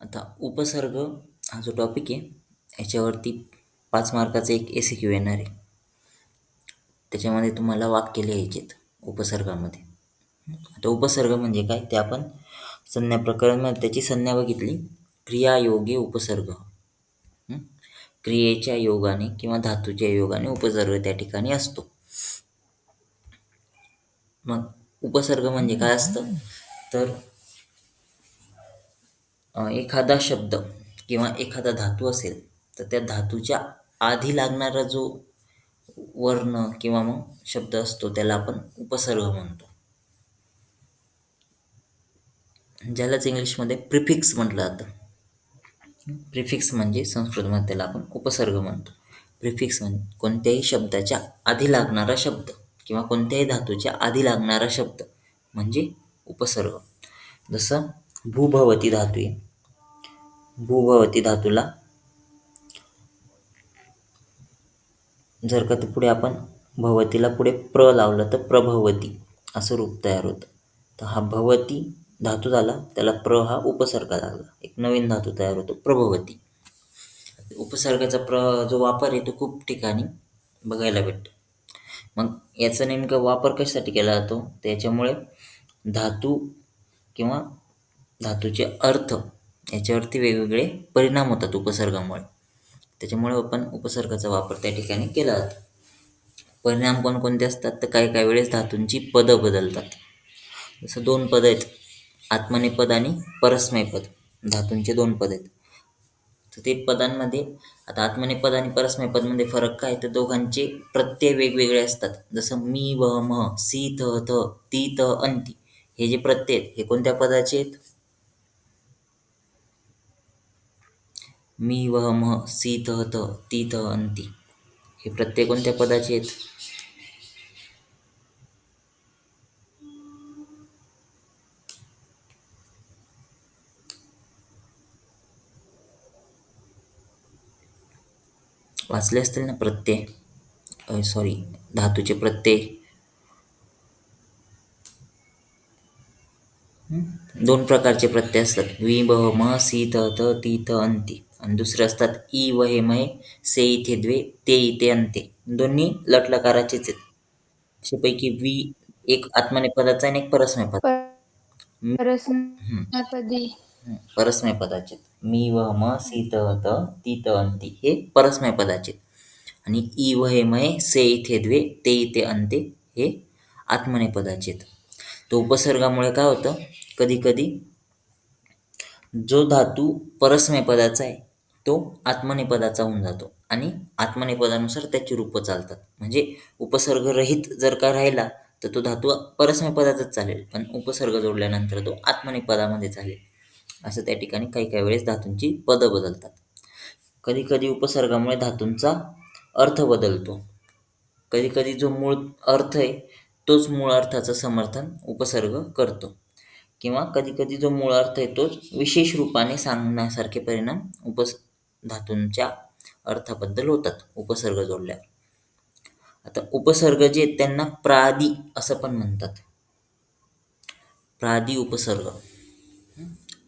आता उपसर्ग हा जो टॉपिक आहे याच्यावरती पाच मार्काचं एक ए सी क्यू येणार आहे. त्याच्यामध्ये तुम्हाला वाक्य लिहायचेत उपसर्गामध्ये. आता उपसर्ग म्हणजे काय? ते आपण संज्ञा प्रकरणमध्ये त्याची संज्ञा बघितली. क्रियायोगी उपसर्ग. क्रियेच्या योगाने किंवा धातूच्या योगाने उपसर्ग त्या ठिकाणी असतो. मग उपसर्ग म्हणजे काय असतं? तर एखादा शब्द किंवा एखादा धातू असेल तर त्या धातूच्या आधी लागणारा जो वर्ण किंवा मग शब्द असतो त्याला आपण उपसर्ग म्हणतो. ज्यालाच इंग्लिशमध्ये प्रिफिक्स म्हटलं जातं. प्रिफिक्स म्हणजे संस्कृतमध्ये त्याला आपण उपसर्ग म्हणतो. प्रिफिक्स म्हणजे कोणत्याही शब्दाच्या आधी लागणारा शब्द किंवा कोणत्याही धातूच्या आधी लागणारा शब्द म्हणजे उपसर्ग. जसं भूभवती धातू आहे. भूभवती धातूला. जर का तर पुढे आपण भवतीला पुढे प्र लावलं तर प्रभवती असं रूप तयार होतं. तर हा भवती धातू झाला त्याला प्र हा उपसर्ग लागला. एक नवीन धातू तयार होतो प्रभवती. उपसर्गाचा प्र जो वापर आहे तो खूप ठिकाणी बघायला भेटतो. मग याचा नेमका वापर कशासाठी केला जातो? त्याच्यामुळे धातू किंवा धातूचे अर्थ याच्यावरती वेगवेगळे परिणाम होतात उपसर्गामुळे. त्याच्यामुळे आपण उपसर्गाचा वापर त्या ठिकाणी केला जातो. परिणाम कोणकोणते असतात? तर काही काही वेळेस धातूंची पदं बदलतात. जसं दोन पदं आहेत आत्मनेपद आणि परस्मयपद. धातूंचे दोन पद आहेत. तर ते पदांमध्ये आता आत्मनेपद आणि परस्मयपदमध्ये फरक काय? तर दोघांचे प्रत्यय वेगवेगळे असतात. जसं मी व म सी थ थ ती त अंती हे जे प्रत्यय आहेत हे कोणत्या पदाचे आहेत? मी वह मह सी तह त ती तह अंती हे प्रत्यय कोणत्या पदाचे आहेत? वाचले असतील ना प्रत्यय? सॉरी धातूचे प्रत्यय. दोन प्रकारचे प्रत्यय असतात. वि ब म सी त त ती त. अंती आणि दुसरे असतात ई व हे महे से इथे द्वे ते इथे अंते दोन्ही लटलकाराचेच आहेत अशापैकी वी एक आत्मनेपदाचा आणि एक परस्मयपद परस्मैपदी हं, परस्मय पदाचे आहेत. मी व म सी त त ती त अंती हे परस्मय पदाचे आहेत. आणि ई व हे मये से इथे द्वे ते इथे अंते हे आत्मनेय पदाचे आहेत. तो उपसर्गामुळे काय होतं कधी कधी जो धातू परस्मय पदाचा आहे तो आत्मनेपदाचा होऊन जातो. आणि आत्मनेपदानुसार त्याची रूपं चालतात. म्हणजे उपसर्गरहित जर का राहिला तर तो धातू परस्मय पदाचाच चालेल. पण उपसर्ग जोडल्यानंतर तो आत्मनिपदामध्ये चालेल. असं त्या ठिकाणी काही काही वेळेस धातूंची पदं बदलतात. कधी कधी उपसर्गामुळे धातूंचा अर्थ बदलतो. कधी कधी जो मूळ अर्थ आहे तोच मूळ अर्थाचं समर्थन उपसर्ग करतो. किंवा कधी कधी जो मूळ अर्थ आहे तोच विशेष रूपाने सांगण्यासारखे परिणाम उपस धातूंच्या अर्थाबद्दल होतात उपसर्ग जोडल्यावर. आता उपसर्ग जे आहेत त्यांना प्रादी असं पण म्हणतात. प्रादी उपसर्ग.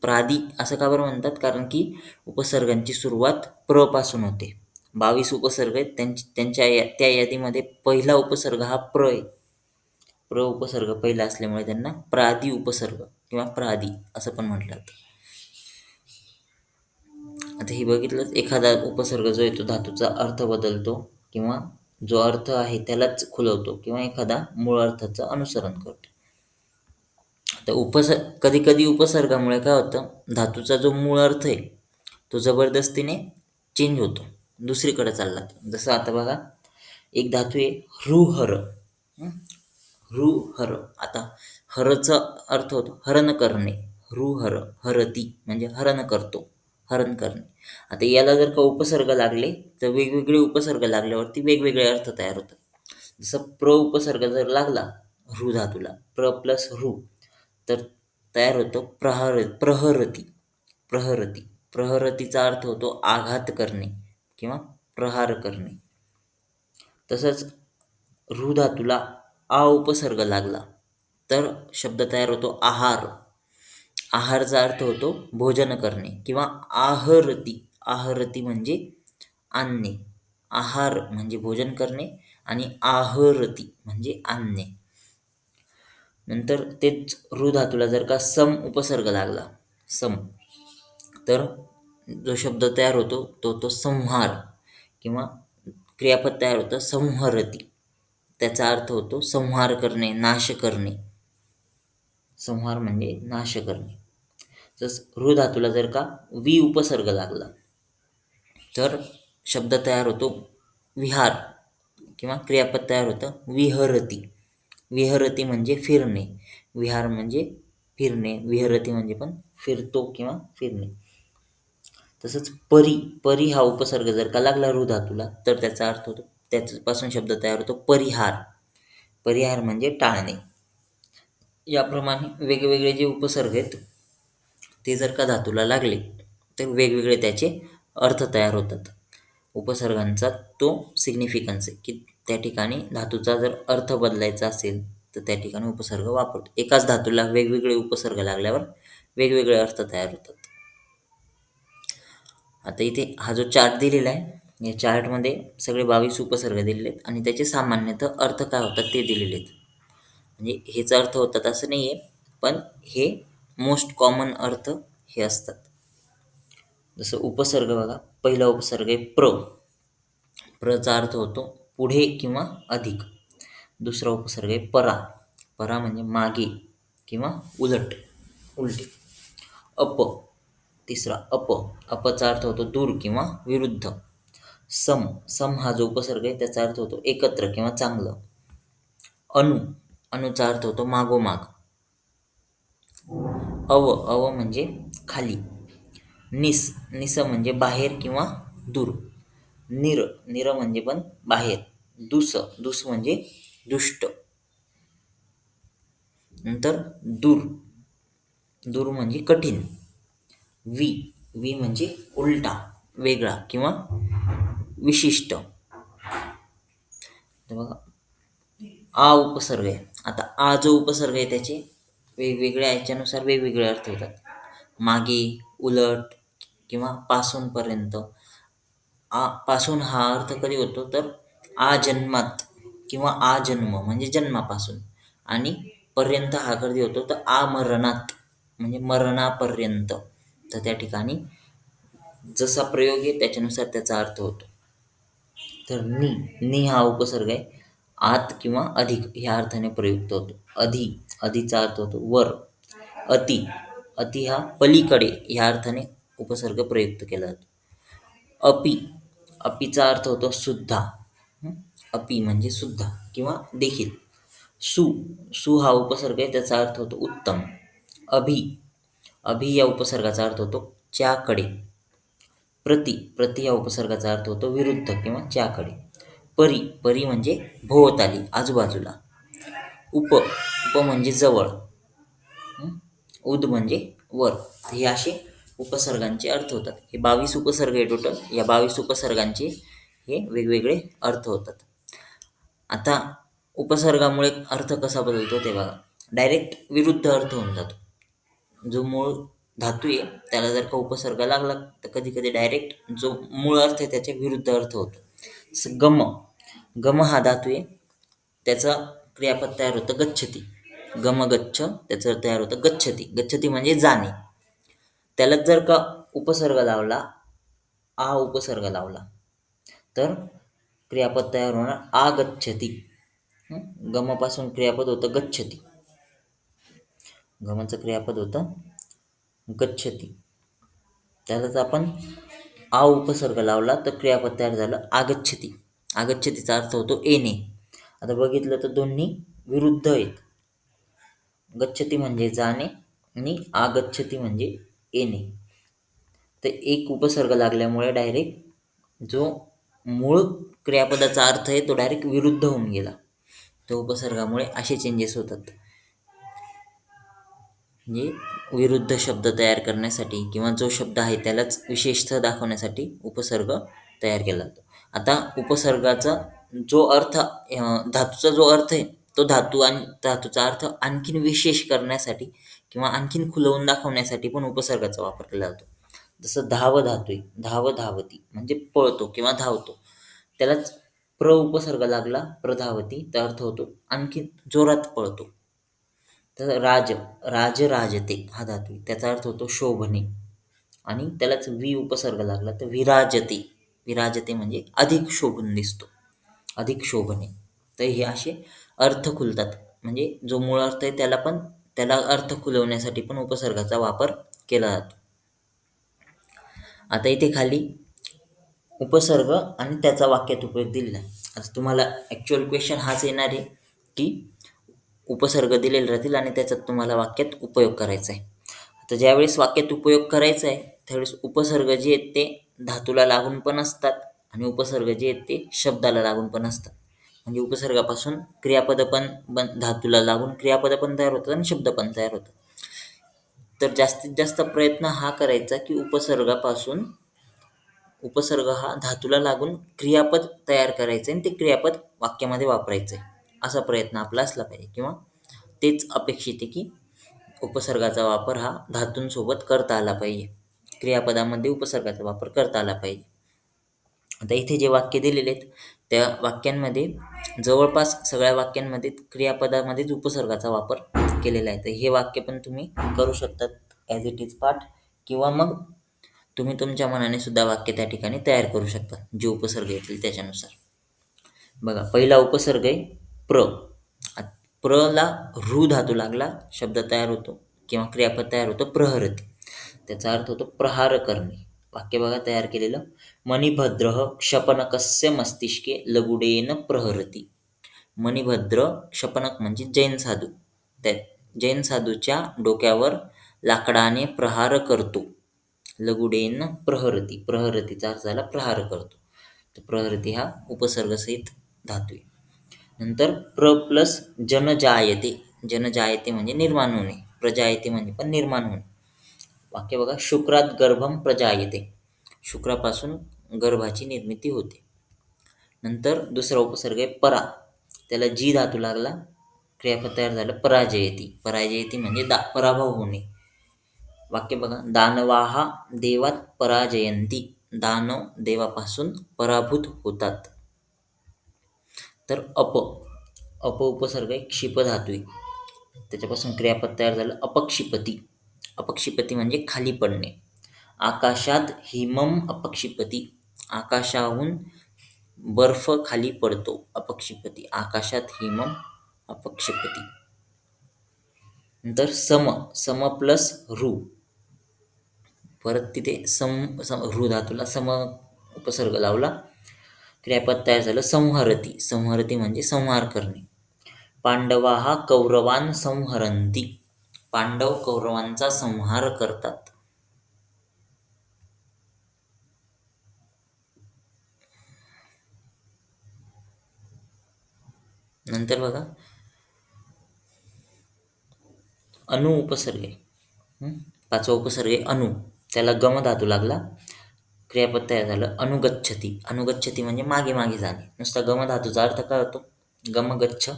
प्रादी असं का बरं म्हणतात? कारण की उपसर्गांची सुरुवात प्रपासून होते. बावीस उपसर्ग आहेत त्यांची त्यांच्या या त्या यादीमध्ये पहिला उपसर्ग हा प्र आहे. प्र उपसर्ग पहिला असल्यामुळे त्यांना प्रादी उपसर्ग किंवा प्रादी असं पण म्हटलं जातं. आता हे बघितलंच एखादा उपसर्ग जो आहे तो धातूचा अर्थ बदलतो किंवा जो अर्थ आहे त्यालाच खुलवतो किंवा एखादा मूळ अर्थाचं अनुसरण करतो. आता उपसर् कधी कधी उपसर्गामुळे काय होतं धातूचा जो मूळ अर्थ आहे तो जबरदस्तीने चेंज होतो दुसरीकडे चालला जसं आता बघा एक धातू आहे हृहर. हृहर. आता हरचा अर्थ होतो हरण करणे हृहर हरती म्हणजे हरण करतो. हरण करणे. आता याला जर का उपसर्ग लागले तर वेगवेगळे उपसर्ग लागल्यावरती वेगवेगळे अर्थ तयार होतात. जसं प्र उपसर्ग जर लागला हृ धातूला प्र प्लस हृ तर तयार होतो प्रहर प्रहरती. प्रहरती. प्रहरतीचा अर्थ होतो आघात करणे किंवा प्रहार करणे. तसंच ऋ धातूला आ उपसर्ग लागला तर शब्द तयार होतो आहार. आहारचा अर्थ होतो भोजन करणे किंवा आहरती. आहरती म्हणजे आणणे. आहार म्हणजे भोजन करणे आणि आहरती म्हणजे आणणे. नंतर तेच हृधातुला जर का सम उपसर्ग लागला सम तर जो शब्द तयार होतो तो तो संहार किंवा क्रियापद तयार होतं संहरती. त्याचा अर्थ होतो संहार करणे नाश करणे. संहार म्हणजे नाश करणे. जस हृधातूला धातूला जर का वी उपसर्ग लागला तर शब्द तयार होतो विहार किंवा क्रियापद तयार होतं विहरती. विहरती म्हणजे फिरणे. विहार म्हणजे फिरणे. विहरती म्हणजे पण फिरतो किंवा फिरणे. तसंच परी परी हा उपसर्ग जर का लागला हृधातूला तर त्याचा अर्थ होतो त्याच्यापासून शब्द तयार होतो परिहार. परिहार म्हणजे टाळणे. याप्रमाणे वेगवेगळे जे उपसर्ग आहेत ते जर का धातूला लागले तर वेगवेगळे त्याचे अर्थ तयार होतात. उपसर्गांचा तो सिग्निफिकन्स आहे की त्या ठिकाणी धातूचा जर अर्थ बदलायचा असेल तर त्या ठिकाणी उपसर्ग वापरतो. एकाच धातूला वेगवेगळे उपसर्ग लागल्यावर वेगवेगळे अर्थ तयार होतात. आता इथे हा जो चार्ट दिलेला आहे या चार्टमध्ये सगळे बावीस उपसर्ग दिलेले आहेत आणि त्याचे सामान्यतः अर्थ काय होतात ते दिलेले आहेत. म्हणजे हेच अर्थ होतात असं नाही आहे पण हे मोस्ट कॉमन अर्थ हे असतात. जसं उपसर्ग बघा पहिला उपसर्ग आहे प्र. प्रचा अर्थ होतो पुढे किंवा अधिक. दुसरा उपसर्ग आहे परा. परा म्हणजे मागे किंवा उलट उलटे. अप. तिसरा अप. अपचा अर्थ होतो दूर किंवा विरुद्ध. सम. सम हा जो उपसर्ग आहे त्याचा अर्थ होतो एकत्र किंवा चांगलं. अनु अनुचा अर्थ होतो मागोमाग. अव अव म्हणजे खाली. निस निस म्हणजे बाहेर किंवा दूर. निर निर म्हणजे पण बाहेर. दुस दुस म्हणजे दुष्ट. नंतर दूर. दूर म्हणजे कठीण. वी वी म्हणजे उलटा वेगळा किंवा विशिष्ट. बघा आ उपसर्ग आहे. आता आ जो उपसर्ग आहे त्याचे वेगवेगळ्या याच्यानुसार वेगवेगळे अर्थ होतात मागे उलट किंवा पासूनपर्यंत. आ पासून हा अर्थ कधी होतो? तर आ जन्मात किंवा आ जन्म म्हणजे जन्मापासून. आणि पर्यंत हा कधी होतो? तर आ मरणात म्हणजे मरणापर्यंत. तर त्या ठिकाणी जसा प्रयोग आहे त्याच्यानुसार त्याचा अर्थ होतो. तर नी नी हा उपसर्ग आहे. आत किंवा अधिक ह्या अर्थाने प्रयुक्त होतो. अधि. अधिचा अर्थ होतो वर. अति. अति हा पलीकडे ह्या अर्थाने उपसर्ग प्रयुक्त केला जातो. अपि. अपीचा अर्थ होतो सुद्धा. अपि म्हणजे सुद्धा किंवा देखील. सु. सु हा उपसर्ग आहे त्याचा अर्थ होतो उत्तम. अभि. अभि या उपसर्गाचा अर्थ होतो च्याकडे. प्रति. प्रति या उपसर्गाचा अर्थ होतो विरुद्ध किंवा च्याकडे. परी. परी म्हणजे भोवताली आजूबाजूला. उप उप म्हणजे जवळ. उद म्हणजे वर. हे असे उपसर्गांचे अर्थ होतात. हे बावीस उपसर्ग आहे टोटल या बावीस उपसर्गांचे हे वेगवेगळे अर्थ होतात. आता उपसर्गामुळे अर्थ कसा बदलतो ते बघा. डायरेक्ट विरुद्ध अर्थ होऊन जातो. जो मूळ धातू आहे त्याला जर का उपसर्ग लागला तर कधी कधी डायरेक्ट जो मूळ अर्थ आहे त्याच्या विरुद्ध अर्थ होतो. गम. गम हा धातू आहे. त्याचा क्रियापद तयार होतं गच्छती. गम गच्छ त्याचं तयार होतं गच्छती. गच्छती म्हणजे जाणे. त्यालाच जर का उपसर्ग लावला आ उपसर्ग लावला तर क्रियापद तयार होणार आगच्छती. गमापासून क्रियापद होतं गच्छती. गमाचं क्रियापद होतं गच्छती. त्यालाच आपण आ उपसर्ग लावला तर क्रियापद तयार झालं आगच्छती. आगच्छतीचा अर्थ होतो येणे. आता बघितलं तर दोन्ही विरुद्ध आहेत. गच्छती म्हणजे जाणे आणि आगच्छती म्हणजे येणे. तर एक उपसर्ग लागल्यामुळे डायरेक्ट जो मूळ क्रियापदाचा अर्थ आहे तो डायरेक्ट विरुद्ध होऊन गेला. तो उपसर्गामुळे असे चेंजेस होतात. म्हणजे विरुद्ध शब्द तयार करण्यासाठी किंवा जो शब्द आहे त्यालाच विशेषतः दाखवण्यासाठी उपसर्ग तयार केला जातो. आता उपसर्गाचा जो अर्थ धातूचा जो अर्थ आहे तो धातू आणि धातूचा अर्थ आणखीन विशेष करण्यासाठी किंवा आणखीन खुलवून दाखवण्यासाठी पण उपसर्गाचा वापर केला जातो. जसं धाव धातू आहे धाव धावती म्हणजे पळतो किंवा धावतो. त्यालाच प्र उपसर्ग लागला प्रधावती तर अर्थ होतो आणखीन जोरात पळतो. तर राज राज राजते हा धातू आहे. त्याचा अर्थ होतो शोभणे. आणि त्यालाच वि उपसर्ग लागला तर विराजते. विराजते म्हणजे अधिक शोभून दिसतो. अधिक शोभणे. तर हे असे अर्थ खुलतात. म्हणजे जो मूळ अर्थ आहे त्याला पण त्याला अर्थ खुलवण्यासाठी पण उपसर्गाचा वापर केला जातो. आता इथे खाली उपसर्ग आणि त्याचा वाक्यात उपयोग दिलेला आहे. आता तुम्हाला ॲक्च्युअल क्वेश्चन हाच येणार आहे की उपसर्ग दिलेले राहतील आणि त्याचा तुम्हाला वाक्यात उपयोग करायचा आहे. आता ज्यावेळेस वाक्यात उपयोग करायचा आहे त्यावेळेस उपसर्ग जे आहेत ते धातूला लागून पण असतात. आणि उपसर्ग जे आहेत ते शब्दाला लागून पण असतात. म्हणजे उपसर्गापासून क्रियापद पण बन धातूला लागून क्रियापद पण तयार होतात आणि शब्द पण तयार होतात. तर जास्तीत जास्त प्रयत्न हा करायचा की उपसर्गापासून उपसर्ग हा धातूला लागून क्रियापद तयार करायचं आणि ते क्रियापद वाक्यामध्ये वापरायचं. आहे असा प्रयत्न आपला असला पाहिजे किंवा तेच अपेक्षित आहे की उपसर्गाचा वापर हा धातूंसोबत करता आला पाहिजे. क्रियापदामध्ये उपसर्गाचा वापर करता आला पाहिजे. आता इथे जे वाक्य दिलेले आहेत त्या वाक्यांमध्ये जवळपास सगळ्या वाक्यांमध्ये क्रियापदामध्येच उपसर्गाचा वापर केलेला आहे. तर हे वाक्य पण तुम्ही करू शकतात ॲज इट इज पाठ किंवा मग तुम्ही तुमच्या मनाने सुद्धा वाक्य त्या ठिकाणी तयार करू शकता जे उपसर्ग येतील त्याच्यानुसार. बघा पहिला उपसर्ग आहे प्र. प्रला रू धातू लागला शब्द तयार होतो किंवा क्रियापद तयार होतो प्रहरती. त्याचा अर्थ होतो प्रहार करणे वाक्य बघा तयार केलेलं. मणिभद्र क्षपणकस्य मस्तिष्के लगुडेन प्रहरती. मणिभद्र क्षपणक म्हणजे जैन साधू. त्या जैन साधूच्या डोक्यावर लाकडाने प्रहार करतो. लगुडेन प्रहरती. प्रहरतीचा अर्थ झाला प्रहार करतो. तर प्रहरती हा उपसर्गसहित धातू आहे. नंतर प्र प्लस जनजायते. जनजायते म्हणजे निर्माण होणे. प्रजायते म्हणजे पण निर्माण होणे. वाक्य बघा शुक्रात गर्भम प्रजायते. शुक्रापासून गर्भाची निर्मिती होते. नंतर दुसरा उपसर्ग आहे परा. त्याला जी धातू लागला क्रियापद तयार झालं पराजयती. पराजयती म्हणजे दा पराभव होणे. वाक्य बघा दानवाहा देवात पराजयंती दानव देवापासून पराभूत होतात. तर अप अप उपसर्ग आहे क्षिपधातू आहे. त्याच्यापासून क्रियापद तयार झालं अपक्षिपती. अपक्षिपती म्हणजे खाली पडणे. आकाशात हिमम अपक्षिपती. आकाशाहून बर्फ खाली पडतो. अपक्षिपती. आकाशात हिमम अपक्षिपती. नंतर सम. सम प्लस ऋ. परत तिथे सम सम ऋ धातूला सम उपसर्ग लावला. क्रियापद तयार झालं. संहरती. संहरती म्हणजे संहार करणे. पांडवा हा कौरवान संहरंती. पांडव कौरवांचा संहार करतात. नंतर बघा. अनु उपसर्ग. पाचवा उपसर्ग आहे अनु. त्याला गम धातू लागला. क्रियापद तयार झालं. अनुगच्छती. अनुगच्छती म्हणजे मागे मागे जाणे. नुसता गम धातूचा अर्थ काय होतो? गम गच्छ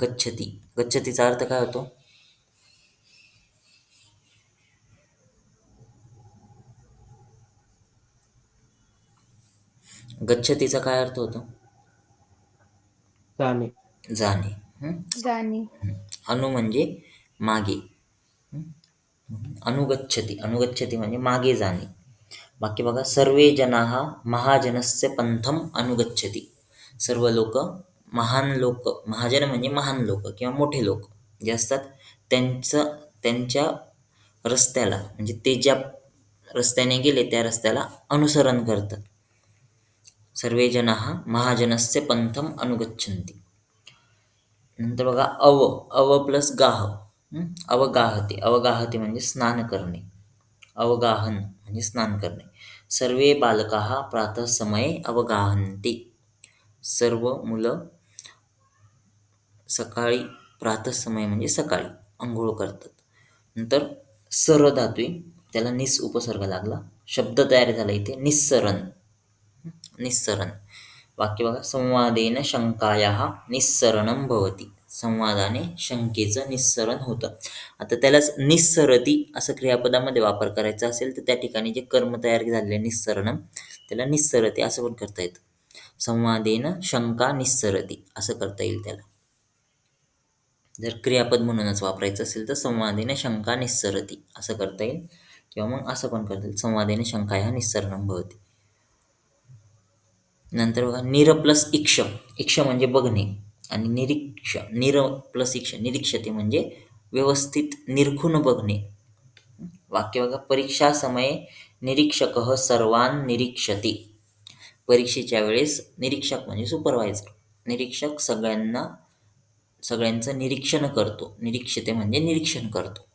गच्छती. गच्छतीचा अर्थ काय होतो? गच्छतीचा काय अर्थ होतो? जाणे. जाणे. हं? जाणे. अनु म्हणजे मागे. हं? अनुगच्छती. अनुगच्छती म्हणजे मागे जाणे. बाकी बघा सर्वे जनाः महाजनस्य पंथम अनुगच्छती. सर्व लोक महान लोक महाजन म्हणजे महान लोक किंवा मोठे लोक जे असतात त्यांचं त्यांच्या रस्त्याला म्हणजे ते ज्या रस्त्याने गेले त्या रस्त्याला अनुसरण करतात. सर्वे जनाः महाजनस्य पन्थम् अनुगच्छन्ति। नंतर बघा अव अव प्लस गाह अवगाहते अवगाहते म्हणजे स्नान करणे अवगाहन म्हणजे स्नान करणे। सर्वे बालकाः प्रातःसमये अवगाहन्ति। सर्व मुलं सकाळी प्रातःसमय म्हणजे सकाळी आंघोळ करतात। नंतर सर धातुई त्याला निस उपसर्ग लागला शब्द तयार झाला इथे निस्सरण। निस्सरण वाक्य बघा. संवादेन शंकाया निस्सरणं भवती. संवादाने शंकेचं निस्सरण होतं. आता त्यालाच निस्सरती असं क्रियापदामध्ये वापर करायचा असेल तर त्या ठिकाणी जे कर्म तयार झालेले निस्सरणम त्याला निस्सरते असं पण करता येतं. संवादेन शंका निस्सरती असं करता येईल त्याला. जर क्रियापद म्हणूनच वापरायचं असेल तर संवादेने शंका निस्सरती असं करता येईल. किंवा मग असं पण करता येईल. संवादेने शंका ह्या निस्सरणम भवती. नंतर बघा निर प्लस इक्ष. इक्ष म्हणजे बघणे आणि निरीक्ष निर प्लस इक्ष निरीक्षते म्हणजे व्यवस्थित निरखून बघणे. वाक्य बघा परीक्षा समये निरीक्षक सर्वान निरीक्षते. परीक्षेच्या वेळेस निरीक्षक म्हणजे सुपरवायझर निरीक्षक सगळ्यांना सगळ्यांचं निरीक्षण करतो. निरीक्षते म्हणजे निरीक्षण करतो.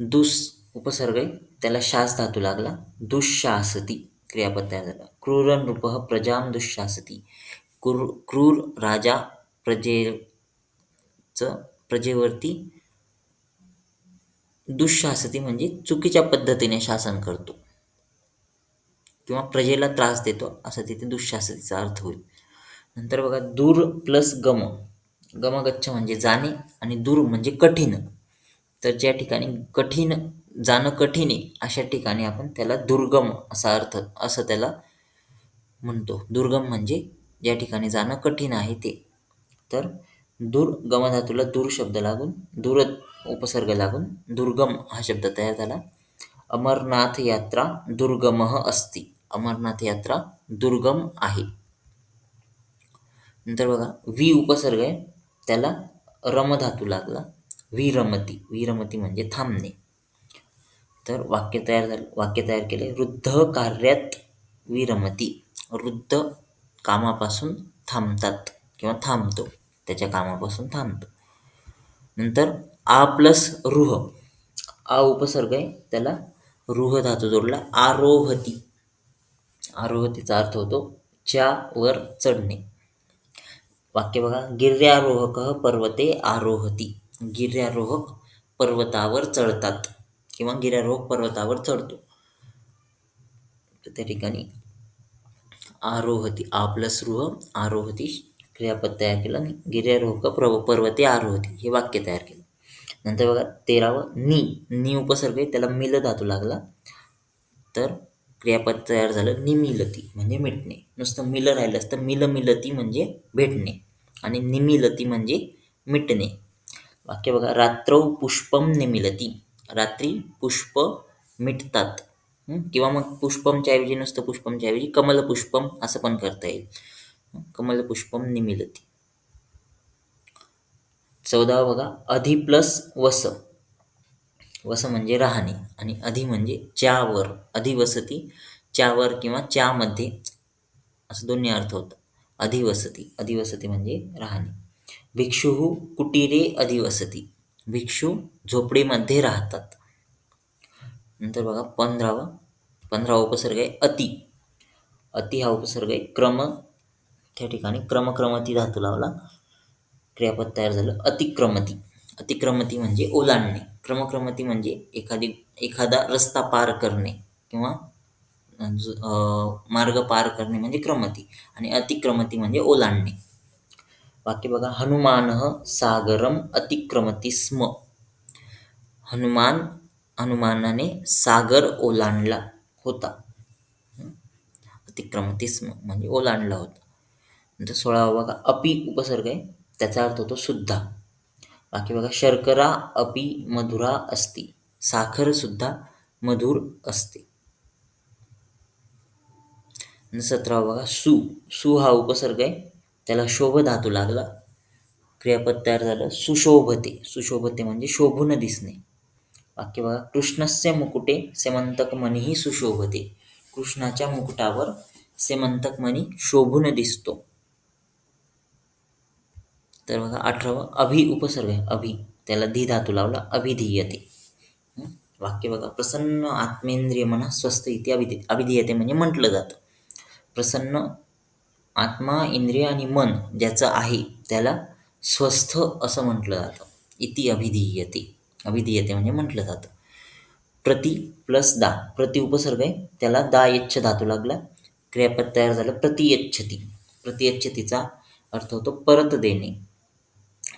दुस उपसर्ग आहे. त्याला शास धातू लागला. दुःशासती क्रियापद तयार झाला क्रूर नृप प्रजाम दुःशासती. क्रूर क्रूर राजा प्रजेचं प्रजेवरती दुःशासती म्हणजे चुकीच्या पद्धतीने शासन करतो. किंवा प्रजेला त्रास देतो असा तिथे दुःशासतीचा अर्थ होईल. नंतर बघा दूर प्लस गम. गमगच्छ म्हणजे जाणे आणि दूर म्हणजे कठीण. तर ज्या ठिकाणी कठीण जाणं कठीण आहे अशा ठिकाणी आपण त्याला दुर्गम असा अर्थ असं त्याला म्हणतो. दुर्गम म्हणजे ज्या ठिकाणी जाणं कठीण आहे ते. तर दूर गमधातूला दूर शब्द लागून दूर उपसर्ग लागून दुर्गम हा शब्द तयार झाला. अमरनाथ यात्रा दुर्गम असती. अमरनाथ यात्रा दुर्गम आहे. नंतर बघा वी उपसर्ग आहे. त्याला रमधातू लागला. विरमती. विरमती म्हणजे थांबणे. तर वाक्य तयार झालं. वाक्य तयार केले. वृद्ध कार्यात विरमती. वृद्ध कामापासून थांबतात किंवा थांबतो. त्याच्या कामापासून थांबतो. नंतर आ प्लस रुह. आ उपसर्ग आहे. त्याला रुह धातू जोडला. आरोहती. आरोहतीचा अर्थ होतो च्या वर चढणे. वाक्य बघा. गिर्यारोहक पर्वते आरोहती. गिर्यारोहक पर्वतावर चढतात. किंवा गिर्यारोहक पर्वतावर चढतो. तर त्या ठिकाणी आरोहती आपलं प्लस आरोहती क्रियापद तयार केलं आणि गिर्यारोहक प्रव पर्वते आरोहती हे वाक्य तयार केलं. नंतर बघा तेरावं नी. नी उपसर्ग आहे त्याला मिल धातू लागला. तर क्रियापद तयार झालं निमिलती म्हणजे मिटणे. नुसतं मिल राहिलं असतं मिल मिलती म्हणजे भेटणे आणि निमिलती म्हणजे मिटणे. वाक्य बघा रात्रौ पुष्पम निमिलती. रात्री पुष्प मिटतात. किंवा मग पुष्पमच्या ऐवजी नुसतं पुष्पमच्या ऐवजी कमलपुष्पम असं पण करता येईल. कमलपुष्पम निमिलती. चौदावा बघा अधि प्लस वस. वस म्हणजे राहणे आणि अधि म्हणजे च्यावर. अधिवसती च्यावर किंवा च्यामध्ये. असं दोन्ही अर्थ होतं अधिवसती अधिवसती म्हणजे राहणे. भिक्षु कुटीरे अधिवसती भिक्षू झोपडीमध्ये राहतात. नंतर बघा पंधरावा पंधरावा उपसर्ग आहे अति. अति हा उपसर्ग आहे क्रम. त्या ठिकाणी क्रमक्रमती धातू लावला. क्रियापद तयार झालं अतिक्रमती. अतिक्रमती म्हणजे ओलांडणे. क्रमक्रमती म्हणजे एखादी एखादा रस्ता पार करणे किंवा मार्ग पार करणे म्हणजे क्रमती. आणि अतिक्रमती म्हणजे ओलांडणे. वाक्य बघा हनुमान सागरम अतिक्रमती स्म. हनुमान हनुमानाने सागर ओलांडला होता. अतिक्रमती स्म म्हणजे ओलांडला होता. नंतर सोळावा बघा अपि उपसर्ग आहे. त्याचा अर्थ होतो सुद्धा बाकी बघा शर्करा अपि मधुरा असते. साखर सुद्धा मधुर असते. सतरावा बघा सु. सु हा उपसर्ग आहे. त्याला शोभ धातू लागला. क्रियापद तयार झालं. सुशोभते. सुशोभते म्हणजे शोभून दिसणे. वाक्य बघा. कृष्णस्य मुकुटे सेमंतक मणीही सुशोभते. कृष्णाच्या मुकुटावर सेमंतक मणी शोभून दिसतो. तर बघा अठरावं अभि उपसर्ग आहे. अभि. त्याला धी धातू लावला. अभिधीयते. वाक्य बघा. प्रसन्न आत्मेंद्रिय मना स्वस्थ इथे अभिधे अभिधीयते म्हणजे म्हटलं जातं. प्रसन्न आत्मा इंद्रिय आणि मन ज्याचं आहे त्याला स्वस्थ असं म्हटलं जातं. इति अभिधीयते. अभिधीयते म्हणजे म्हटलं जातं. प्रति प्लस दा. प्रति उपसर्ग आहे. त्याला दा यच्छ धातू लागला. क्रियापद तयार झालं. प्रतियच्छती. प्रतियच्छतीचा अर्थ होतो परत देणे.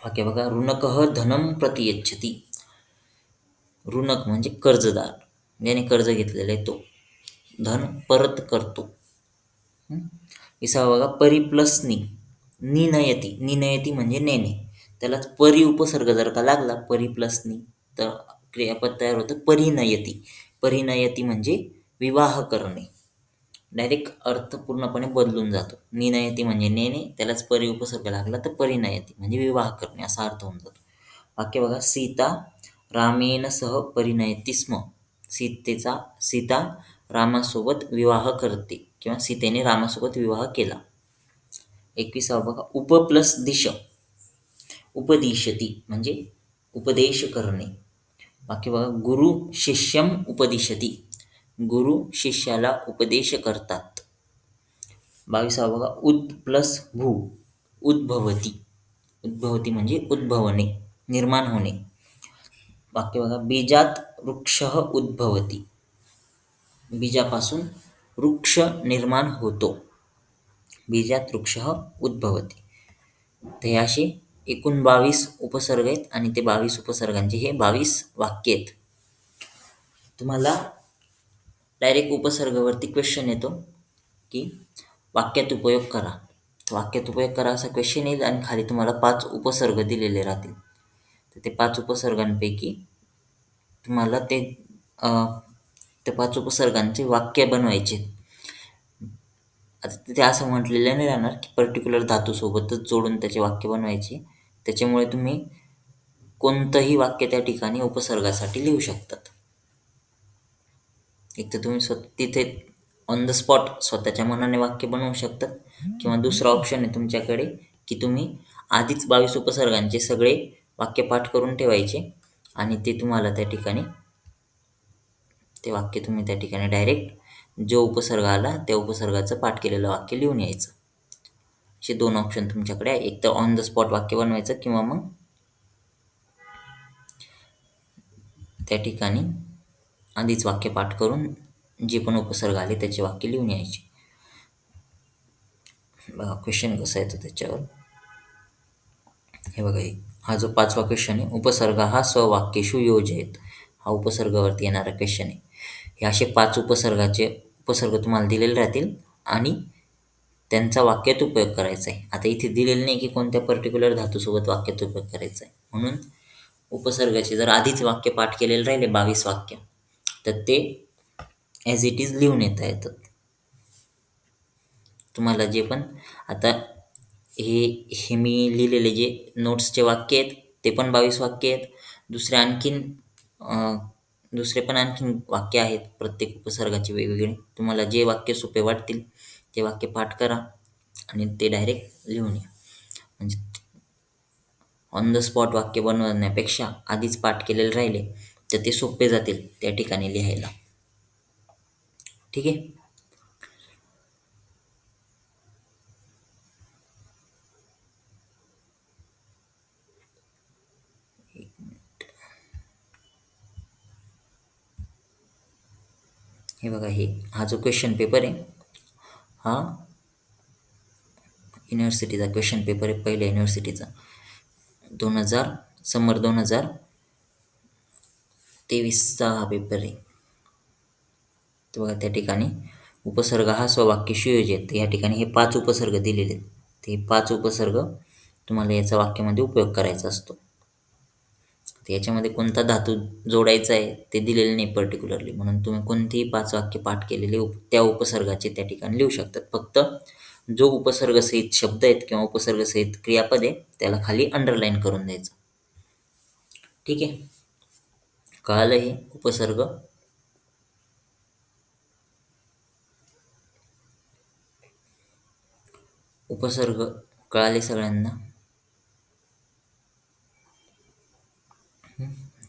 वाक्य बघा. ऋणकः धनम प्रतियच्छती. ऋणक म्हणजे कर्जदार. ज्याने कर्ज घेतलेलं आहे तो. धन परत करतो. विसावा बघा परी प्लस नी. निनयती निनयती म्हणजे नेणे त्यालाच परी उपसर्ग जर का लागला परी प्लस नी तर क्रियापद तयार होतं परिणयती परिणयती म्हणजे विवाह करणे. डायरेक्ट अर्थ पूर्णपणे बदलून जातो. निनयती म्हणजे नेणे त्यालाच परी उपसर्ग लागला तर परिणयती म्हणजे विवाह करणे असा अर्थ होऊन जातो. वाक्य बघा सीता रामेन सह परिणयती स्म. सीतेचा सीता रामासोबत विवाह करते. किंवा सीतेने रामासोबत विवाह केला. एकविसावा बघा. उप प्लस दिश उपदिशती म्हणजे उपदेश करणे. बाकी बघा. गुरु शिष्यम उपदिशती. गुरु शिष्याला उपदेश करतात. बावीसावा बघा. उद प्लस भू उद्भवती. उद्भवती म्हणजे उद्भवणे. निर्माण होणे. वाक्य बघा. बीजात वृक्ष उद्भवती. बीजापासून वृक्ष निर्माण होतो. बीजात वृक्ष उद्भवते. तर हे असे एकूण बावीस उपसर्ग आहेत आणि ते बावीस उपसर्गांचे हे बावीस वाक्य आहेत. तुम्हाला डायरेक्ट उपसर्गावरती क्वेश्चन येतो की वाक्यात उपयोग करा. वाक्यात उपयोग करा असा क्वेश्चन येईल आणि खाली तुम्हाला पाच उपसर्ग दिलेले राहतील. तर ते पाच उपसर्गांपैकी तुम्हाला ते त्या पाच उपसर्गांचे वाक्य बनवायचे. आता तिथे असं म्हटलेलं नाही राहणार की पर्टिक्युलर धातूसोबतच जोडून त्याचे वाक्य बनवायचे. त्याच्यामुळे तुम्ही कोणतंही वाक्य त्या ठिकाणी उपसर्गासाठी लिहू शकतात. एक तर तुम्ही स्व तिथे ऑन द स्पॉट स्वतःच्या मनाने वाक्य बनवू शकतात. किंवा दुसरा ऑप्शन आहे तुमच्याकडे की तुम्ही आधीच बावीस उपसर्गांचे सगळे वाक्य पाठ करून ठेवायचे आणि ते तुम्हाला त्या ठिकाणी ते वाक्य तुम्ही त्या ठिकाणी डायरेक्ट जो उपसर्ग आला त्या उपसर्गाचं पाठ केलेलं वाक्य लिहून यायचं. असे दोन ऑप्शन तुमच्याकडे आहे. एक तर ऑन द स्पॉट वाक्य बनवायचं किंवा मग त्या ठिकाणी आधीच वाक्य पाठ करून जे पण उपसर्ग आले त्याचे वाक्य लिहून यायचे. बघा क्वेश्चन कसं येतो त्याच्यावर? हे बघा हा जो पाचवा क्वेश्चन आहे उपसर्ग हा स्ववाक्यशू आहेत. हा उपसर्गावरती येणारा क्वेश्चन आहे. हे असे पाच उपसर्गाचे उपसर्ग तुम्हाला दिलेले राहतील आणि त्यांचा वाक्यात उपयोग करायचा आहे. आता इथे दिलेलं नाही की कोणत्या पर्टिक्युलर धातूसोबत वाक्यात उपयोग करायचा आहे. म्हणून उपसर्गाचे जर आधीच वाक्य पाठ केलेले राहिले बावीस वाक्य तर ते ॲज इट इज लिहून येता येतात. तुम्हाला जे पण आता हे हे मी लिहिलेले जे नोट्सचे वाक्य आहेत ते पण बावीस वाक्य आहेत. दुसरे आणखीन दुसरे पण आणखीन वाक्य आहेत प्रत्येक उपसर्गाचे वेगवेगळे. तुम्हाला जे वाक्य सोपे वाटतील ते वाक्य पाठ करा आणि ते डायरेक्ट लिहून या. म्हणजे ऑन द स्पॉट वाक्य बनवण्यापेक्षा आधीच पाठ केलेले राहिले तर ते सोपे जातील त्या ठिकाणी लिहायला. ठीक आहे? हे बघा हे हा जो क्वेश्चन पेपर आहे हा युनिव्हर्सिटीचा क्वेश्चन पेपर आहे पहिल्या युनिव्हर्सिटीचा दोन हजार समर दोन हजार तेवीसचा हा पेपर आहे. तर बघा त्या ठिकाणी उपसर्ग हा स्ववाक्य सुयोजित या ठिकाणी हे पाच उपसर्ग दिलेले आहेत. ते पाच उपसर्ग तुम्हाला याचा वाक्यामध्ये उपयोग करायचा असतो. तर याच्यामध्ये कोणता धातू जोडायचा आहे ते दिलेले नाही पर्टिक्युलरली म्हणून तुम्ही कोणतेही पाच वाक्य पाठ केलेले उप त्या उपसर्गाचे त्या ठिकाणी लिहू शकतात. फक्त जो उपसर्गसहित शब्द आहेत किंवा उपसर्गसहित क्रियापद आहे त्याला खाली अंडरलाईन करून द्यायचं. ठीक आहे? कळालं हे? उपसर्ग? उपसर्ग कळाले सगळ्यांना?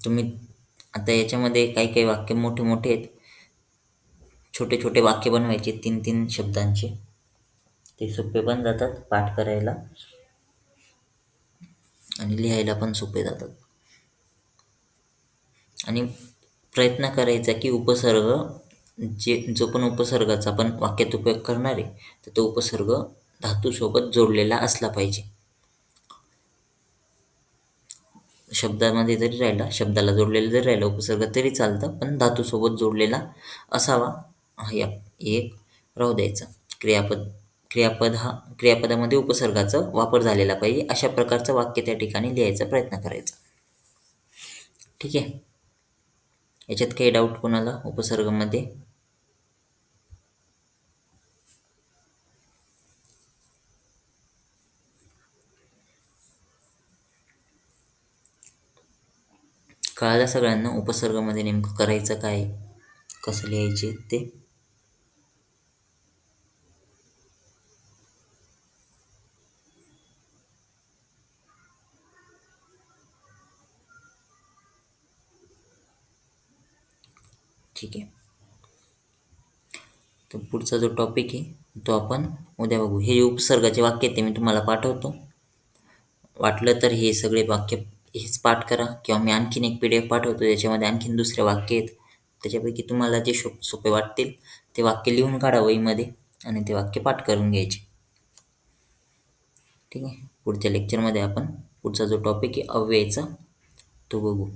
तुम्ही आता याच्यामध्ये काही काही वाक्य मोठे मोठे आहेत. छोटे छोटे वाक्य बनवायचे तीन तीन शब्दांचे. ते सोपे पण जातात पाठ करायला. आणि लिहायला पण सोपे जातात. आणि प्रयत्न करायचा की उपसर्ग जे जो पण उपसर्गाचा आपण वाक्यात उपयोग करणार आहे तर तो उपसर्ग धातूसोबत जोडलेला असला पाहिजे. शब्दामध्ये जरी राहिला शब्दाला जोडलेला जरी राहिला उपसर्ग तरी चालतं पण धातूसोबत जोडलेला असावा या एक राहू द्यायचा. क्रियापद क्रियापद हा क्रियापदामध्ये उपसर्गाचा वापर झालेला पाहिजे अशा प्रकारचं वाक्य त्या ठिकाणी लिहायचा प्रयत्न करायचा. ठीक आहे? याच्यात काही डाऊट कोणाला? उपसर्गामध्ये? कळालं सगळ्यांना उपसर्गामध्ये नेमकं करायचं काय? कसं लिहायचे ते? ठीक आहे. तर पुढचा जो टॉपिक आहे तो आपण उद्या बघू. हे उपसर्गाचे वाक्य ते मी तुम्हाला पाठवतो. वाटलं तर हे सगळे वाक्य हेच पाठ करा. किंवा मी आणखीन एक पी डी एफ पाठवतो त्याच्यामध्ये आणखीन दुसरे वाक्य आहेत. त्याच्यापैकी तुम्हाला जे शो सोपे वाटतील ते वाक्य लिहून काढा वहीमध्ये आणि ते वाक्य पाठ करून घ्यायचे. ठीक आहे? पुढच्या लेक्चरमध्ये आपण पुढचा जो टॉपिक आहे अव्ययचा तो बघू.